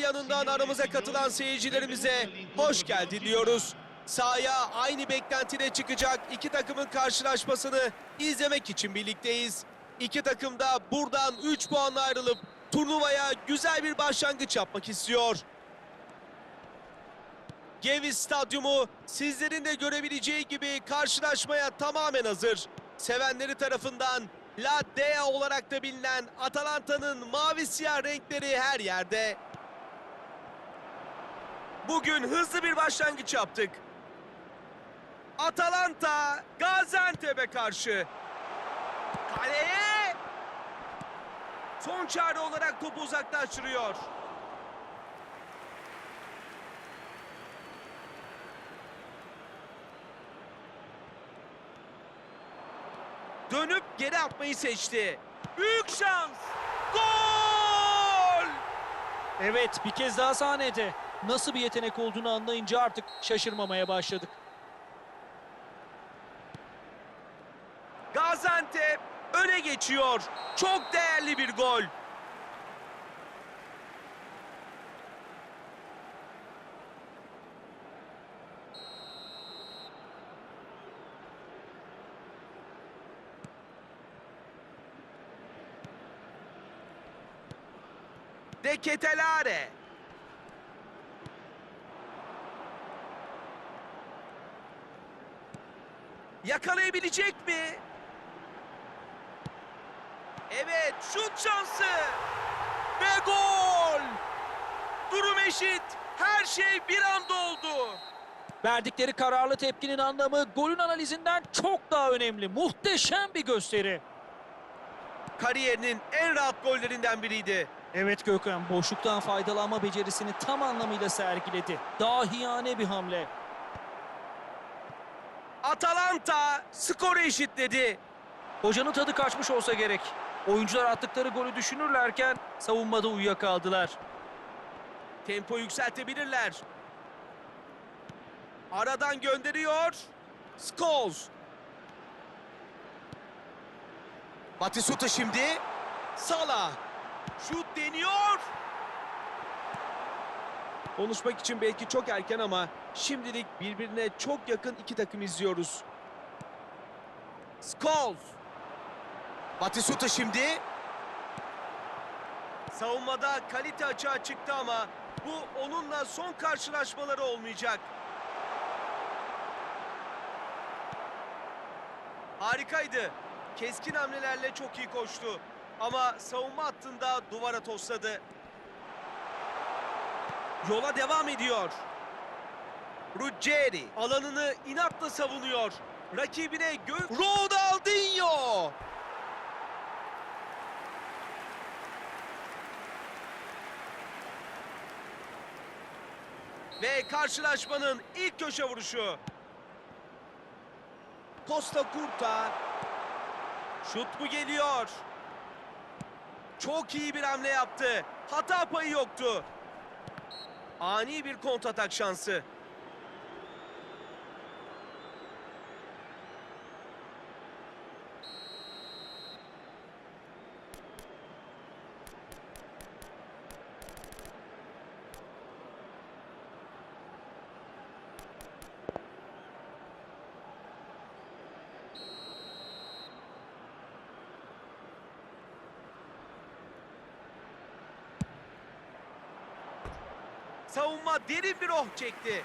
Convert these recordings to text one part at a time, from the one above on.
yanından aramıza katılan seyircilerimize hoş geldin diyoruz. Sahaya aynı beklentiyle çıkacak iki takımın karşılaşmasını izlemek için birlikteyiz. İki takım da buradan 3 puanla ayrılıp turnuvaya güzel bir başlangıç yapmak istiyor. Geviz Stadyumu sizlerin de görebileceği gibi karşılaşmaya tamamen hazır. Sevenleri tarafından La Dea olarak da bilinen Atalanta'nın mavi siyah renkleri her yerde. Bugün hızlı bir başlangıç yaptık. Atalanta Gaziantep'e karşı. Kaleye! Son çare olarak topu uzaklaştırıyor. Dönüp geri atmayı seçti. Büyük şans. Gol! Evet bir kez daha sahnede. Nasıl bir yetenek olduğunu anlayınca artık şaşırmamaya başladık. Gaziantep öne geçiyor. Çok değerli bir gol. De Ketelare. Yakalayabilecek mi? Evet, şut şansı. Ve gol. Durum eşit. Her şey bir anda oldu. Verdikleri kararlı tepkinin anlamı golün analizinden çok daha önemli. Muhteşem bir gösteri. Kariyerinin en rahat gollerinden biriydi. Evet Gökhan boşluktan faydalanma becerisini tam anlamıyla sergiledi. Dahiyane bir hamle. Atalanta skoru eşitledi. Hocanın tadı kaçmış olsa gerek. Oyuncular attıkları golü düşünürlerken savunmada uyuyakaldılar. Tempo yükseltebilirler. Aradan gönderiyor. Scholes. Batisuta şimdi. Salah. Şut deniyor. Konuşmak için belki çok erken ama şimdilik birbirine çok yakın iki takım izliyoruz. Scholes. Batisuta şimdi. Savunmada kalite açığa çıktı ama bu onunla son karşılaşmaları olmayacak. Harikaydı. Keskin hamlelerle çok iyi koştu. Ama savunma hattında duvara tosladı. Yola devam ediyor. Ruggeri alanını inatla savunuyor. Rakibine gö... Ronaldinho! Ve karşılaşmanın ilk köşe vuruşu. Costa Curta. Şut mu geliyor? Çok iyi bir hamle yaptı. Hata payı yoktu. Ani bir kontratak şansı. Savunma derin bir oh çekti.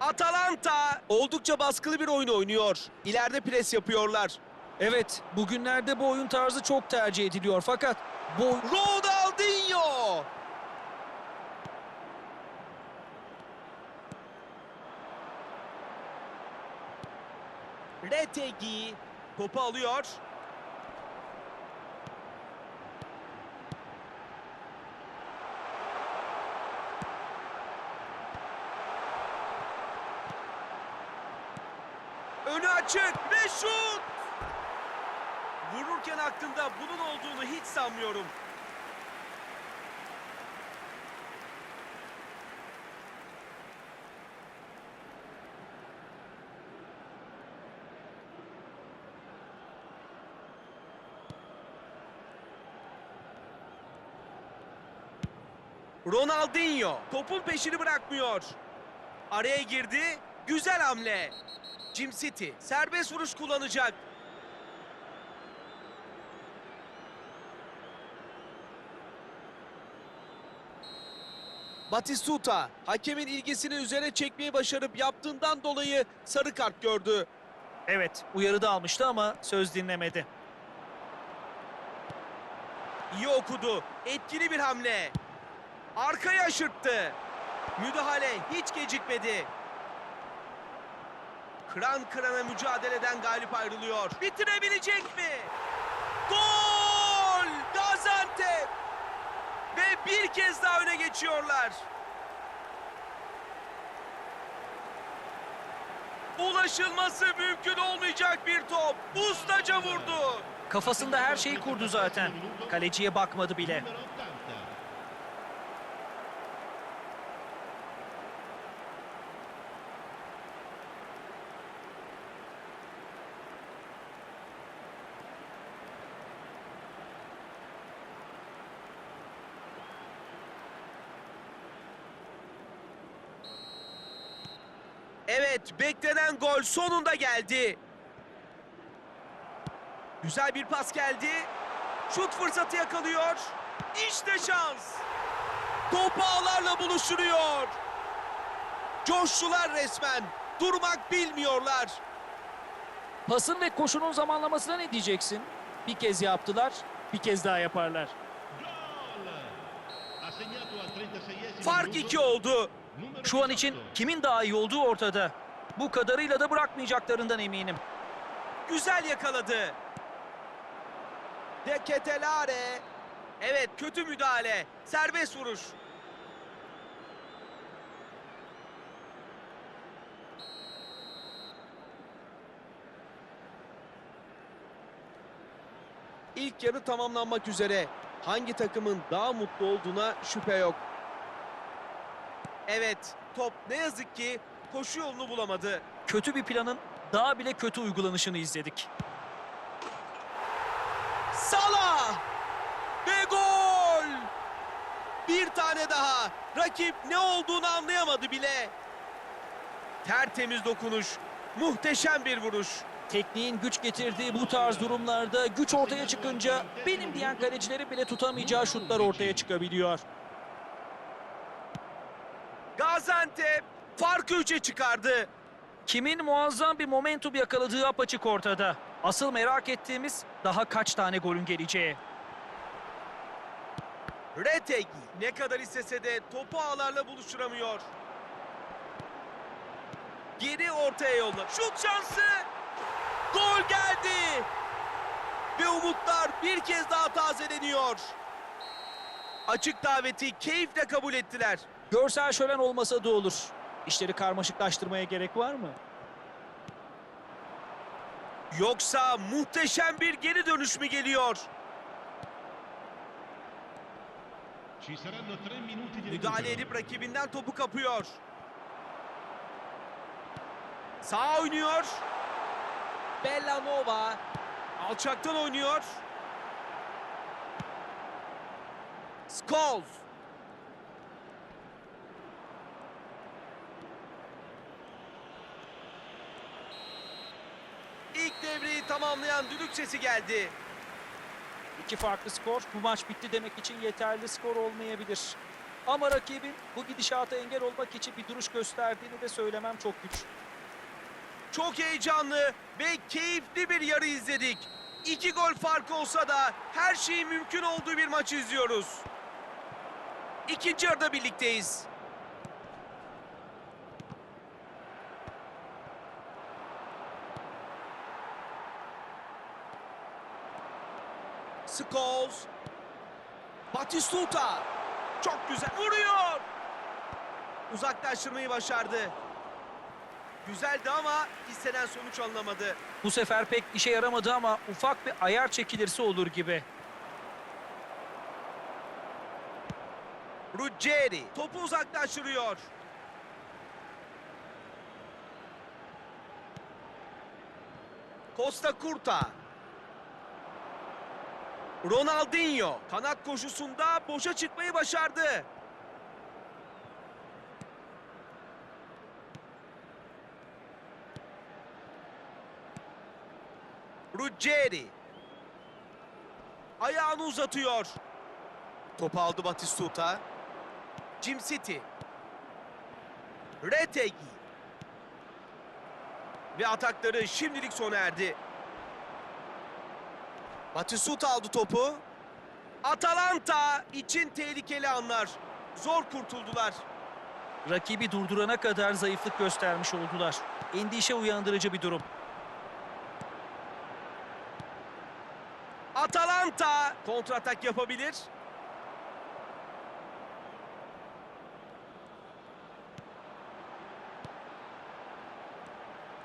Atalanta oldukça baskılı bir oyun oynuyor. İleride pres yapıyorlar. Evet bugünlerde bu oyun tarzı çok tercih ediliyor fakat bu oy- Ronaldinho! Retegi topu alıyor. Önü açık ve şut! Vururken aklında bunun olduğunu hiç sanmıyorum. Ronaldinho topun peşini bırakmıyor. Araya girdi. Güzel hamle. Jim City serbest vuruş kullanacak. Batistuta hakemin ilgisini üzerine çekmeyi başarıp yaptığından dolayı sarı kart gördü. Evet, uyarıda almıştı ama söz dinlemedi. İyi okudu. Etkili bir hamle. Arkaya aşırttı. Müdahale hiç gecikmedi. Kıran kırana mücadeleden galip ayrılıyor. Bitirebilecek mi? Gol! Gaziantep! Ve bir kez daha öne geçiyorlar. Ulaşılması mümkün olmayacak bir top. Ustaca vurdu. Kafasında her şeyi kurdu zaten. Kaleciye bakmadı bile. Evet, beklenen gol sonunda geldi. Güzel bir pas geldi. Şut fırsatı yakalıyor. İşte şans. Topu ağlarla buluşturuyor. Coştular resmen. Durmak bilmiyorlar. Pasın ve koşunun zamanlamasına ne diyeceksin? Bir kez yaptılar, bir kez daha yaparlar. Fark iki oldu. Şu an için kimin daha iyi olduğu ortada. Bu kadarıyla da bırakmayacaklarından eminim. Güzel yakaladı. De Ketelare. Evet, kötü müdahale. Serbest vuruş. İlk yarı tamamlanmak üzere. Hangi takımın daha mutlu olduğuna şüphe yok. Evet, top ne yazık ki koşu yolunu bulamadı. Kötü bir planın daha bile kötü uygulanışını izledik. Salah! Ve gol! Bir tane daha. Rakip ne olduğunu anlayamadı bile. Tertemiz dokunuş. Muhteşem bir vuruş. Tekniğin güç getirdiği bu tarz durumlarda güç ortaya çıkınca benim diyen kalecilerin bile tutamayacağı şutlar ortaya çıkabiliyor. Gaziantep farkı 3'e çıkardı. Kimin muazzam bir momentum yakaladığı apaçık ortada. Asıl merak ettiğimiz daha kaç tane golün geleceği. Retegi ne kadar istese de topu ağlarla buluşturamıyor. Geri ortaya yolla. Şut şansı. Gol geldi. Ve umutlar bir kez daha tazeleniyor. Açık daveti keyifle kabul ettiler. Görsel şölen olmasa da olur. İşleri karmaşıklaştırmaya gerek var mı? Yoksa muhteşem bir geri dönüş mü geliyor? Müdahale edip rakibinden topu kapıyor. Sağ oynuyor. Bellanova. Alçaktan oynuyor. Scholes. İlk devreyi tamamlayan düdük sesi geldi. İki farklı skor bu maç bitti demek için yeterli skor olmayabilir. Ama rakibin bu gidişata engel olmak için bir duruş gösterdiğini de söylemem çok güç. Çok heyecanlı ve keyifli bir yarı izledik. İki gol farkı olsa da her şeyin mümkün olduğu bir maçı izliyoruz. İkinci yarıda birlikteyiz. Scholes. Batistuta. Çok güzel vuruyor. Uzaklaştırmayı başardı. Güzeldi ama istenen sonuç alınamadı. Bu sefer pek işe yaramadı ama ufak bir ayar çekilirse olur gibi. Ruggeri topu uzaklaştırıyor. Costa Curta. Ronaldinho kanat koşusunda boşa çıkmayı başardı. Ruggeri ayağını uzatıyor. Topu aldı Batistuta. Jim City. Retegi. Ve atakları şimdilik sona erdi. Batistuta aldı topu. Atalanta için tehlikeli anlar. Zor kurtuldular. Rakibi durdurana kadar zayıflık göstermiş oldular. Endişe uyandırıcı bir durum. Atalanta kontratak yapabilir.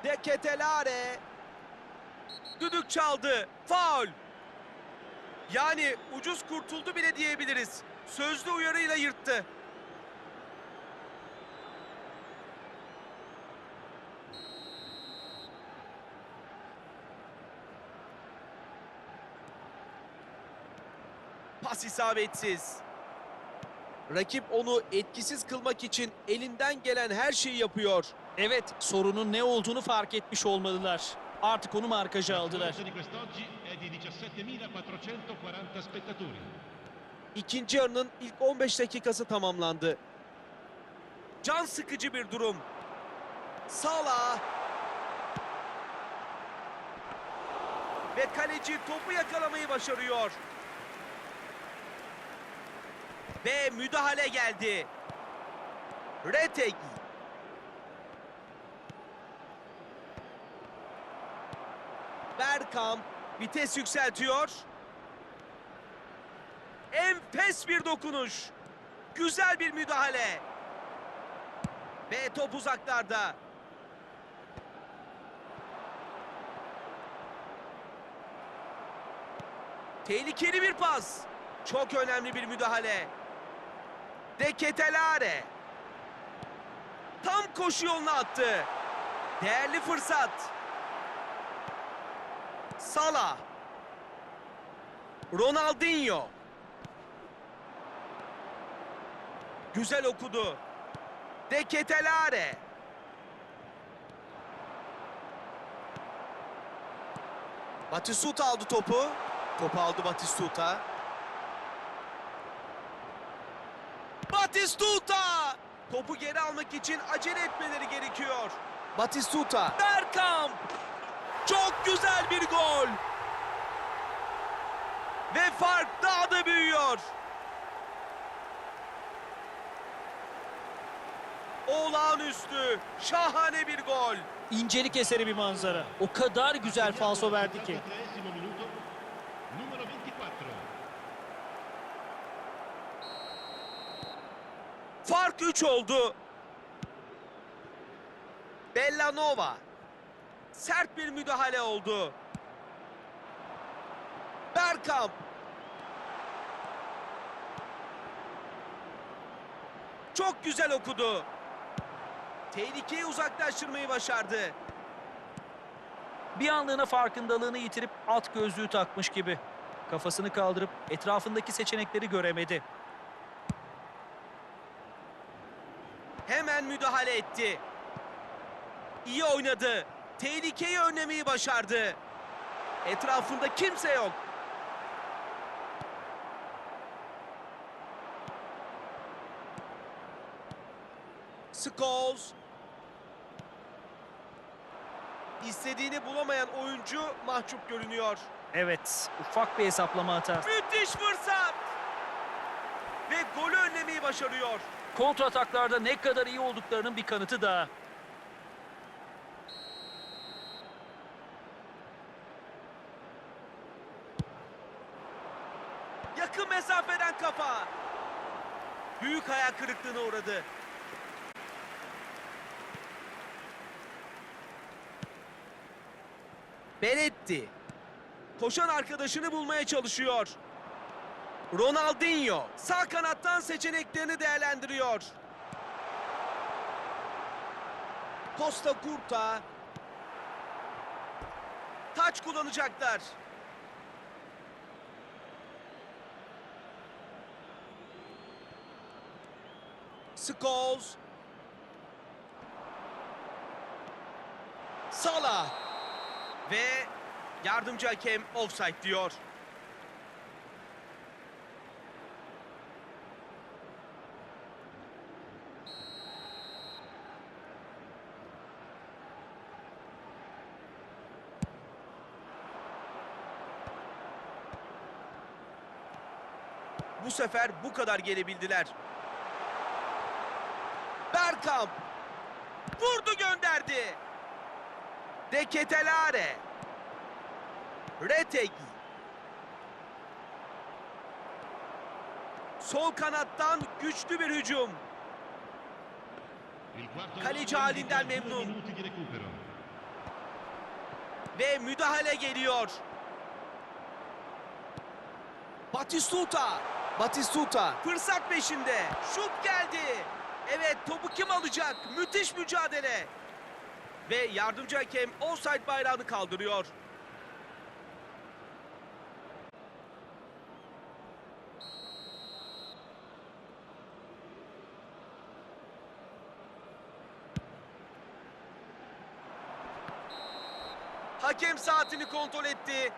De Ketelare. Düdük çaldı. Faul. Yani ucuz kurtuldu bile diyebiliriz. Sözlü uyarıyla yırttı. Pas isabetsiz. Rakip onu etkisiz kılmak için elinden gelen her şeyi yapıyor. Evet, sorunun ne olduğunu fark etmiş olmalılar. Artık onu markaja aldılar. La di quest'oggi è di 17.440 spettatori. İkinci yarının ilk 15 dakikası tamamlandı. Can sıkıcı bir durum. Salah. Ve kaleci topu yakalamayı başarıyor. Ve müdahale geldi. Retegi. Bergkamp vites yükseltiyor. Enfes bir dokunuş. Güzel bir müdahale. Ve top uzaklarda. Tehlikeli bir pas. Çok önemli bir müdahale. De Ketelare. Tam koşu yoluna attı. Değerli fırsat. Salah. Ronaldinho. Güzel okudu. De Ketelare. Batistuta aldı topu. Topu aldı Batistuta. Batistuta! Topu geri almak için acele etmeleri gerekiyor. Batistuta. Bergkamp! Çok güzel bir gol. Ve fark daha da büyüyor. Olağanüstü, şahane bir gol. İncelik eseri bir manzara. O kadar güzel falso verdi ki. 43esimo minuto, numero 24. Fark 3 oldu. Bellanova. Sert bir müdahale oldu. Bergkamp. Çok güzel okudu. Tehlikeyi uzaklaştırmayı başardı. Bir anlığına farkındalığını yitirip alt gözlüğü takmış gibi. Kafasını kaldırıp etrafındaki seçenekleri göremedi. Hemen müdahale etti. İyi oynadı. Tehlikeyi önlemeyi başardı. Etrafında kimse yok. Scholes. İstediğini bulamayan oyuncu mahcup görünüyor. Evet, ufak bir hesaplama hatası. Müthiş fırsat. Ve golü önlemeyi başarıyor. Kontrataklarda ne kadar iyi olduklarının bir kanıtı daha. Yakın mesafeden kafa. Büyük hayal kırıklığına uğradı. Benetti. Koşan arkadaşını bulmaya çalışıyor. Ronaldinho sağ kanattan seçeneklerini değerlendiriyor. Costa Curta. Taç kullanacaklar. Scholes. Salah. Ve Yardımcı hakem offside diyor. Bu sefer bu kadar gelebildiler. Bergkamp vurdu gönderdi. De Ketelare. Retegi. Sol kanattan güçlü bir hücum. Kaleci halinden memnun. Ve müdahale geliyor. Batistuta. Batistuta. Fırsat peşinde. Şut geldi. Evet topu kim alacak? Müthiş mücadele. Ve yardımcı hakem offside bayrağını kaldırıyor. Hakem saatini kontrol etti.